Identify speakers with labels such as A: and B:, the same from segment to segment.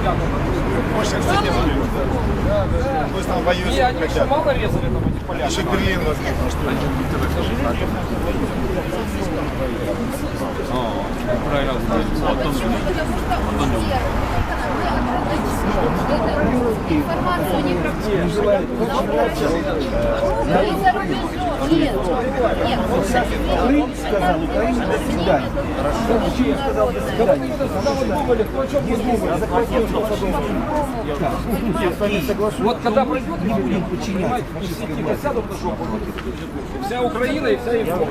A: Мощь, кстати, То есть там воюют. Не, они еще мало резали там эти поля.
B: Еще Берлин возможно, что
C: ли. К сожалению, правильно знаешь. Потом же. Потом же. Информацию не проходит. Нет.
D: Крым сказал, Украина до свидания. Почему сказал до свидания?
A: Вот когда пройдет,
D: Не будем подчиняться фашистской власти.
A: Вся Украина и вся Европа.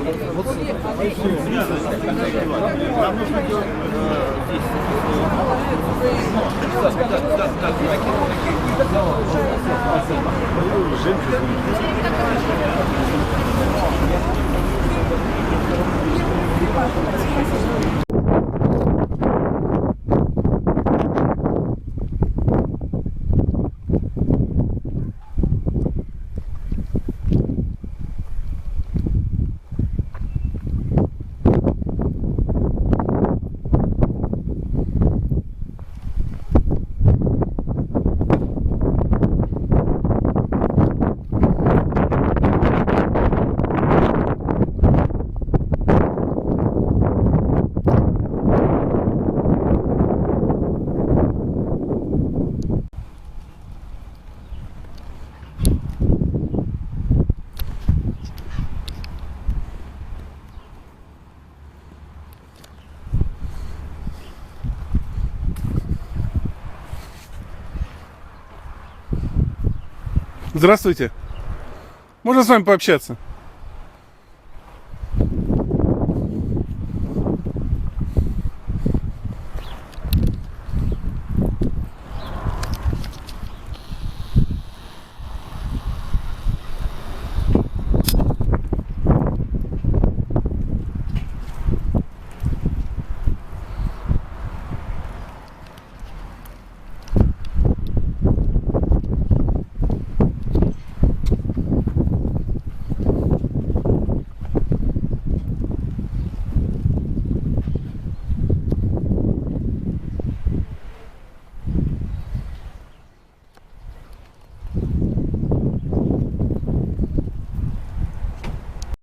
E: Здравствуйте. Можно с вами пообщаться?